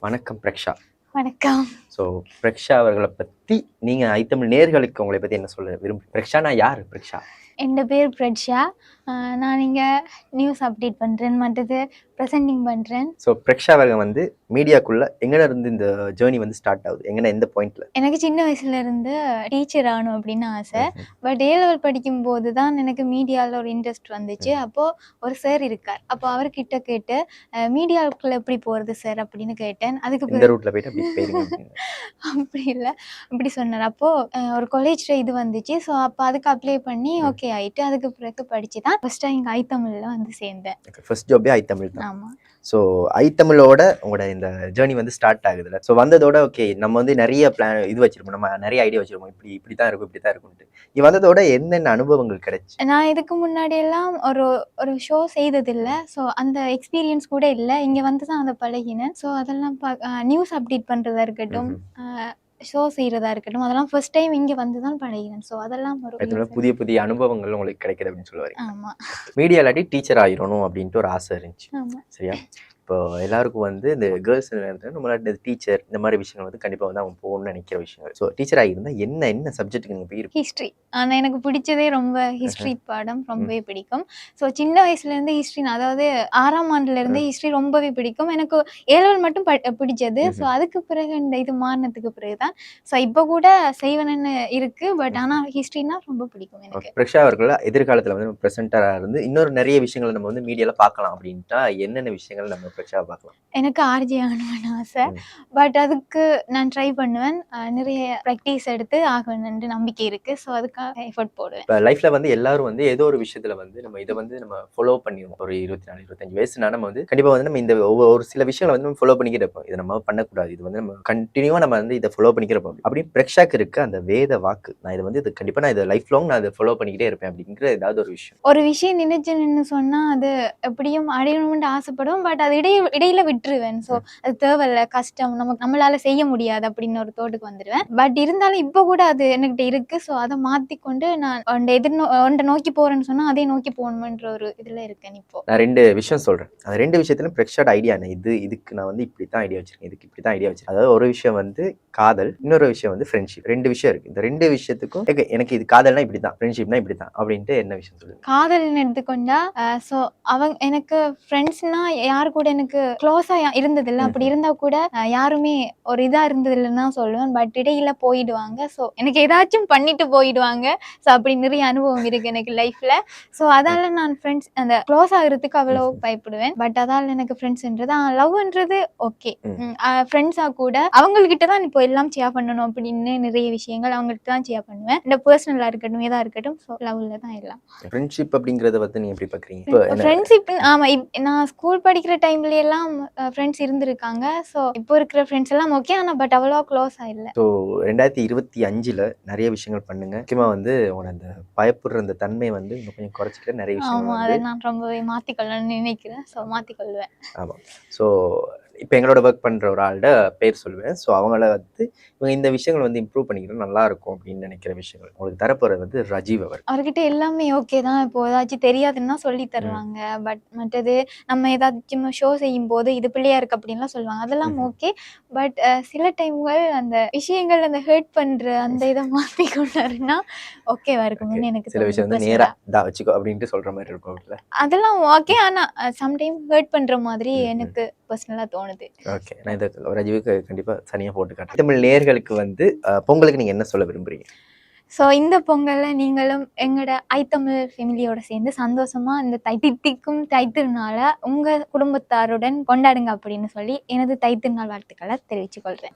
வணக்கம் பிரக்ஷா. வணக்கம். ஸோ பிரக்ஷா அவர்களை பற்றி நீங்கள் ஐத்தமிழ் நேர்களுக்கு உங்களை பற்றி என்ன சொல்ல விரும்பு பிரக்ஷானா யார் பிரக்ஷா? என் பேர் பிரட்ஷா ஆஹ் நான் இங்கே நியூஸ் அப்டேட் பண்ணுறேன் மற்றது ப்ரெசென்டிங் பண்ணுறேன் ஸோ பிரக்ஷா அவர்கள் வந்து மீடியாக்குள்ள எங்கே இருந்து இந்த ஜேர்னி வந்து ஸ்டார்ட் ஆகுது? எங்கன்னா எந்த பாயிண்ட்ல எனக்கு சின்ன வயசுல இருந்து டீச்சர் ஆகணும் அப்படின்னு ஆசை. பட் ஏ லெவல் படிக்கும் போது தான் எனக்கு மீடியாவில் ஒரு இன்ட்ரெஸ்ட் வந்துச்சு. அப்போது ஒரு சார் இருக்கார். அப்போ அவர்கிட்ட கேட்டு மீடியாவுக்குள்ளே எப்படி போகிறது சார் அப்படின்னு கேட்டேன். அதுக்கு இந்த ரூட்ல போயிட்டு அப்படி இல்லை. அப்படி சொன்னார். அப்போது ஒரு காலேஜில் இது வந்துச்சு. ஸோ அப்போ அதுக்கு அப்ளை பண்ணி ஓகே ஆயிட்டு அதுக்கு பிறகு படிச்சு தான் ஃபஸ்ட்டாக இங்கே ஐத்தமிழில் வந்து சேர்ந்தேன். ஃபர்ஸ்ட் ஜாபே ஐத்தமிழ் தான். ஆமாம் ஸோ ஐத்தமிழோட உங்களோட இந்த ஜேர்னி வந்து ஸ்டார்ட் ஆகுதுல ஸோ வந்ததோட ஓகே நம்ம வந்து நிறைய பிளான் இது வச்சிருப்போம். நம்ம நிறைய ஐடியா வச்சிருப்போம். இப்படி இப்படி தான் இருக்கும் இப்படி தான் இருக்கும்ட்டு இது வந்ததோட என்னென்ன அனுபவங்கள் கிடைச்சு? நான் இதுக்கு முன்னாடி எல்லாம் ஒரு ஒரு ஷோ செய்ததில்லை. ஸோ அந்த எக்ஸ்பீரியன்ஸ் கூட இல்லை. இங்கே வந்து தான் அதை பழகினேன். ஸோ அதெல்லாம் நியூஸ் அப்டேட் பண்ணுறதா இருக்கட்டும் ஷோ செய்கிறதா இருக்கட்டும் அதெல்லாம் ஃபர்ஸ்ட் டைம் இங்கே வந்து தான் பழகினேன். ஸோ அதெல்லாம் ஒரு புதிய புதிய அனுபவங்கள் உங்களுக்கு கிடைக்குது அப்படின்னு சொல்லுவாரு ஆமாம் மீடியா இல்லாட்டி டீச்சர் ஆயிரணும் அப்படின்ட்டு ஒரு ஆசை இருந்துச்சு. சரியா? இப்போ எல்லாருக்கும் வந்து இந்த கேர்ள்ஸ் நம்மளால இந்த டீச்சர் இந்த மாதிரி விஷயங்கள் வந்து கண்டிப்பாக வந்து அவங்க போகணும்னு நினைக்கிற விஷயங்கள். ஸோ டீச்சர் ஆகியிருந்தா என்ன என்ன சப்ஜெக்ட்டுக்கு நீங்கள் போயிருப்பீங்க ஹிஸ்ட்ரி ஆனால் எனக்கு பிடிச்சதே ரொம்ப ஹிஸ்ட்ரி பாடம் ரொம்பவே பிடிக்கும். ஸோ சின்ன வயசுலேருந்து ஹிஸ்ட்ரி அதாவது ஆறாம் ஆண்டுலேருந்தே ஹிஸ்ட்ரி ரொம்பவே பிடிக்கும். எனக்கு ஏழவல் மட்டும் பிடிச்சது. ஸோ அதுக்கு பிறகு இந்த இது மாறினதுக்கு பிறகு தான் ஸோ இப்போ கூட செய்வனன்னு இருக்கு. பட் ஆனால் ஹிஸ்ட்ரினா ரொம்ப பிடிக்கும் எனக்கு. பிரக்ஷா அவர்கள் எதிர்காலத்தில் வந்து நம்ம ப்ரெசென்டராக இருந்து இன்னொரு நிறைய விஷயங்களை நம்ம வந்து மீடியாவில் பார்க்கலாம் அப்படின்ட்டா என்னென்ன விஷயங்கள் நம்ம பிரக்ஷா பார்க்கலாம் எனக்கு ஆர்ஜி ஆகணும்னு ஆசை. பட் அதுக்கு நான் ட்ரை பண்ணுவேன். நிறைய ப்ராக்டிஸ் எடுத்து ஆகணும்னு நம்பிக்கை இருக்கு. ஸோ அதுக்காக எஃபர்ட் போடுவேன். இப்போ லைஃப்பில் வந்து எல்லாரும் வந்து ஏதோ ஒரு விஷயத்தில் வந்து நம்ம இதை வந்து நம்ம ஃபாலோ பண்ணிடுவோம். ஒரு இருபத்தி நாலு இருபத்தஞ்சு வயசுனா நம்ம வந்து கண்டிப்பாக வந்து நம்ம இந்த ஒவ்வொரு சில விஷயங்களை வந்து நம்ம ஃபாலோ பண்ணிக்கிட்டு இருப்போம். இதை நம்ம பண்ணக்கூடாது. இது வந்து நம்ம கண்டினியூவாக நம்ம வந்து இதை ஃபாலோ பண்ணிக்கிட்டு இருப்போம் அப்படின்னு பிரக்ஷாக்கு இருக்க அந்த வேத வாக்கு நான் இதை வந்து இது கண்டிப்பாக நான் இதை லைஃப் லாங் நான் இதை ஃபாலோ பண்ணிக்கிட்டே இருப்பேன் அப்படிங்கிற ஏதாவது ஒரு விஷயம். ஒரு விஷயம் நினைச்சுன்னு சொன்னா அது எப்படியும் அடையணும்னு ஆசைப்படுவோம் பட் அது இடைய இடையில விட்டுருவேன். ஸோ அது தேவையில்ல கஷ்டம். நமக்கு நம்மளால செய்ய முடியாது அப்படின்னு ஒரு தோட்டுக்கு வந்துடுவேன் பட் இருந்தாலும் இப்போ கூட அது என்கிட்ட இருக்கு. ஸோ அதை மாத்திக்கொண்டு நான் ஒன்றை எதிர்நோ ஒன்றை நோக்கி போறேன்னு சொன்னா அதே நோக்கி போகணுன்ற ஒரு இதுல இருக்கேன் இப்போ. நான் ரெண்டு விஷயம் சொல்றேன். அந்த ரெண்டு விஷயத்திலும் பிரக்ஷாட் ஐடியா இது இதுக்கு நான் வந்து இப்படி தான் ஐடியா வச்சிருக்கேன். இதுக்கு இப்படி தான் ஐடியா வச்சிருக்கேன். அதாவது ஒரு விஷயம் வந்து காதல் இன்னொரு விஷயம் வந்து ஃப்ரெண்ட்ஷிப் ரெண்டு விஷயம் இருக்கு. இந்த ரெண்டு விஷயத்துக்கும் எனக்கு இது காதல்னா இப்படி தான் ஃப்ரெண்ட்ஷிப்னா இப்படி தான் அப்படின்ட்டு என்ன விஷயம் சொல்லுங்க? காதல்னு எடுத்துக்கொண்டா ஸோ அவங்க எனக்கு ஃப்ரெண்ட்ஸ்னா யாரு கூட எனக்கு க்ளோஸா இருந்ததில்ல. அப்படி இருந்தா கூட யாருமே ஒரு இதா இருந்ததில்லைன்னு தான் சொல்லுவேன். பட் இடையில போயிடுவாங்க. ஸோ எனக்கு ஏதாச்சும் பண்ணிட்டு போயிடுவாங்க. ஸோ அப்படி நிறைய அனுபவம் இருக்கு எனக்கு லைஃப்ல ஸோ அதால நான் ஃப்ரெண்ட்ஸ் அந்த க்ளோஸ் ஆகிறதுக்கு அவ்வளோ பயப்படுவேன். பட் அதால எனக்கு ஃப்ரெண்ட்ஸ்ன்றது லவ்ன்றது ஓகே ம். ஃப்ரெண்ட்ஸா கூட அவங்கக்கிட்ட தான் இப்போ எல்லாம் ஷேர் பண்ணணும் அப்படின்னு நிறைய விஷயங்கள் அவங்கள்ட்ட தான் ஷேர் பண்ணுவேன். இந்த பர்சனலா இருக்கட்டும் எதா இருக்கட்டும் ஸோ லவ்ல தான் எல்லாம். ஃப்ரெண்ட்ஷிப் அப்படிங்கறத வந்து நீங்க எப்படி என்ன- ஃப்ரெண்ட்ஷிப் ஆமா இப்- நான் ஸ்கூல் படிக்கிற டைம்ல எல்லாம் ஃப்ரெண்ட்ஸ் இருந்திருக்காங்க. ஸோ இப்போ இருக்கிற ஃப்ரெண்ட்ஸ் எல்லாம் ஓகே ஆனா பட் அவ்வளோ க்ளோஸ் ஆயில்ல ஸோ ரெண்டாயிரத்தி இருபத்தி அஞ்சுல நிறைய விஷயங்கள் பண்ணுங்க. முக்கியமா வந்து உங்களோட அந்த பயப்படுற அந்த தன்மை வந்து இன்னும் கொஞ்சம் குறைச்சிக்கிற நிறைய விஷயங்கள் ஆமா வந்து அதை நான் ரொம்பவே மாத்திக்கொள்ளணும்னு நினைக்கிறேன். ஸோ மாத்திக்கொள்வேன். ஆமாம் ஸோ இப்போ எங்களோட ஒர்க் பண்ணுற ஒரு ஆள்கிட்ட பேர் சொல்லுவேன். ஸோ அவங்கள வந்து இவங்க இந்த விஷயங்கள் வந்து இம்ப்ரூவ் பண்ணிக்கிறது நல்லா இருக்கும் அப்படின்னு நினைக்கிற விஷயங்கள். உங்களுக்கு தரப்போறது வந்து ரஜீவ் அவர் அவர்கிட்ட எல்லாமே ஓகே தான். இப்போ ஏதாச்சும் தெரியாதுன்னா சொல்லி தருவாங்க பட் மற்றது நம்ம ஏதாச்சும் ஷோ செய்யும் போது இது பிள்ளையா இருக்கு அப்படின்லாம் சொல்லுவாங்க. அதெல்லாம். ஓகே பட் சில டைம்கள் அந்த விஷயங்கள் அந்த ஹர்ட் பண்ற அந்த இதை மாத்தி கொண்டாருன்னா ஓகேவா இருக்கும்னு எனக்கு சில விஷயம் வந்து தோணுது நேரா personal-ஆ. தா வச்சுக்கோ அப்படின்ட்டு சொல்ற மாதிரி இருக்கும் அதெல்லாம் ஓகே ஆனா சம்டைம் ஹர்ட் பண்ற மாதிரி. எனக்கு பர்சனலா தோணுது. ஓகே நான் இதை ரஜீவுக்கு கண்டிப்பா தனியா போட்டு காட்டுறேன். தமிழ் நேர்களுக்கு வந்து பொங்கலுக்கு நீங்க என்ன சொல்ல விரும்புறீங்க? ஸோ இந்த பொங்கல்ல நீங்களும் எங்களோட ஐத்தமிழ் ஃபேமிலியோட சேர்ந்து சந்தோஷமா இந்த தை தித்திக்கும் தைத்திருநாளை உங்க குடும்பத்தாருடன் கொண்டாடுங்க அப்படின்னு சொல்லி எனது தைத்திருநாள் வாழ்த்துக்களை தெரிவித்துக் கொள்றேன்.